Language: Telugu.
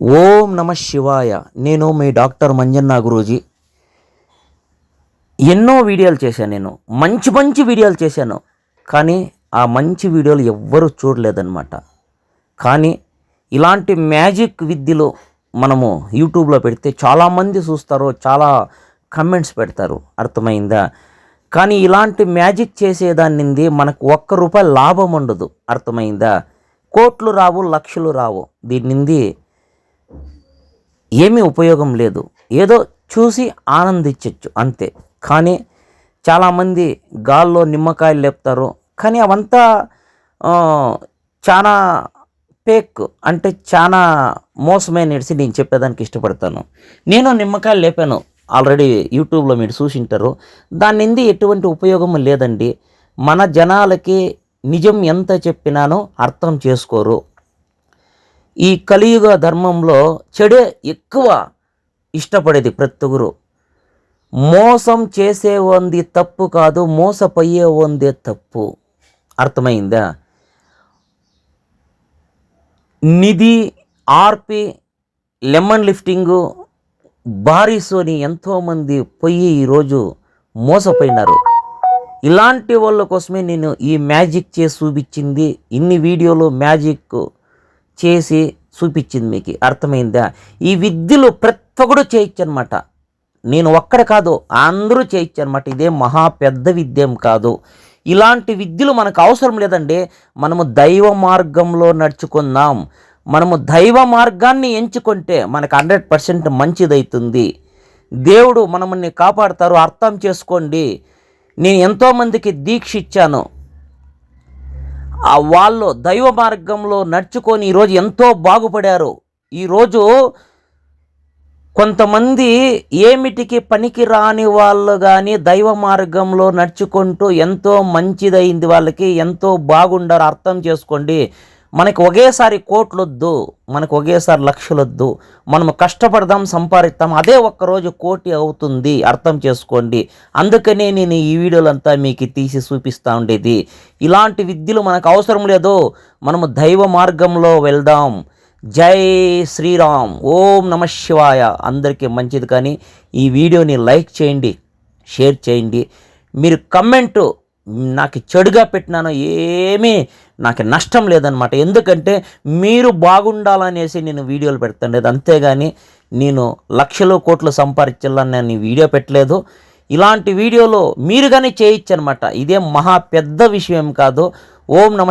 ఓం నమ శివాయ. నేను మీ డాక్టర్ మంజన్న గురూజీ ఎన్నో వీడియోలు చేశాను నేను. మంచి మంచి వీడియోలు చేశాను. కానీ ఆ మంచి వీడియోలు ఎవ్వరూ చూడలేదన్నమాట. కానీ ఇలాంటి మ్యాజిక్ విద్యలు మనము యూట్యూబ్లో పెడితే చాలామంది చూస్తారు చాలా కమెంట్స్ పెడతారు. అర్థమైందా? కానీ ఇలాంటి మ్యాజిక్ చేసేదాన్నింది మనకు ఒక్క రూపాయి లాభం ఉండదు. అర్థమైందా? కోట్లు రావు లక్షలు రావు. దీన్నింది ఏమీ ఉపయోగం లేదు. ఏదో చూసి ఆనందించవచ్చు అంతే. కానీ చాలామంది గాల్లో నిమ్మకాయలు లేపుతారు. కానీ అవంతా చాలా పేక్ అంటే చాలా మోసమైనసి నేను చెప్పేదానికి ఇష్టపడతాను. నేను నిమ్మకాయలు లేపాను. ఆల్రెడీ యూట్యూబ్లో మీరు చూసింటారు. దాని నుండి ఎటువంటి ఉపయోగం లేదండి. మన జనాలకి నిజం ఎంత చెప్పినానో అర్థం చేసుకోరు. ఈ కలియుగ ధర్మంలో చెడే ఎక్కువ ఇష్టపడేది ప్రతి ఒక్కరు. మోసం చేసే వంది తప్పు కాదు మోసపోయే వందే తప్పు. అర్థమైందా? నిధి ఆర్పి లెమన్ లిఫ్టింగు బారిసోని ఎంతోమంది పోయి ఈరోజు మోసపోయినారు. ఇలాంటి వాళ్ళ కోసమే నేను ఈ మ్యాజిక్ చేసి చూపించింది. ఇన్ని వీడియోలు మ్యాజిక్ చేసి చూపించింది మీకు. అర్థమైందా? ఈ విద్యలు ప్రతి ఒక్కడు చేయొచ్చు అనమాట నేను ఒక్కడ కాదు అందరూ చేయొచ్చు అనమాట ఇదే మహా పెద్ద విద్యం కాదు. ఇలాంటి విద్యలు మనకు అవసరం లేదండి. మనము దైవ మార్గంలో నడుచుకుందాం. మనము దైవ మార్గాన్ని ఎంచుకుంటే మనకు హండ్రెడ్ పర్సెంట్ మంచిదవుతుంది దేవుడు మనల్ని కాపాడతారు. అర్థం చేసుకోండి. నేను ఎంతోమందికి దీక్ష ఇచ్చాను. వాళ్ళు దైవ మార్గంలో నడుచుకొని ఈరోజు ఎంతో బాగుపడారు. ఈరోజు కొంతమంది ఏమిటికి పనికి రాని వాళ్ళు కానీ దైవ మార్గంలో నడుచుకుంటూ ఎంతో మంచిదైంది వాళ్ళకి ఎంతో బాగుండారు. అర్థం చేసుకోండి. మనకి ఒకేసారి కోట్లొద్దు మనకు ఒకేసారి లక్షలొద్దు మనం కష్టపడదాం సంపాదిద్దాం అదే ఒక్కరోజు కోటి అవుతుంది అర్థం చేసుకోండి. అందుకనే నేను ఈ వీడియోలంతా మీకు తీసి చూపిస్తూ ఉండేది. ఇలాంటి విద్యలు మనకు అవసరం లేదు. మనము దైవ మార్గంలో వెళ్దాం. జై శ్రీరామ్. ఓం నమ శివాయ. అందరికీ మంచిది కానీ ఈ వీడియోని లైక్ చేయండి షేర్ చేయండి. మీరు కమెంటు నాకు చెడుగా పెట్టినాను ఏమీ నాకు నష్టం లేదనమాట ఎందుకంటే మీరు బాగుండాలనేసి నేను వీడియోలు పెడతాను. లేదు అంతేగాని నేను లక్షలు కోట్లు సంపాదించాలని నేను వీడియో పెట్టలేదు. ఇలాంటి వీడియోలు మీరు కానీ చేయొచ్చు అనమాట ఇదేం మహా పెద్ద విషయం కాదు. ఓం నమ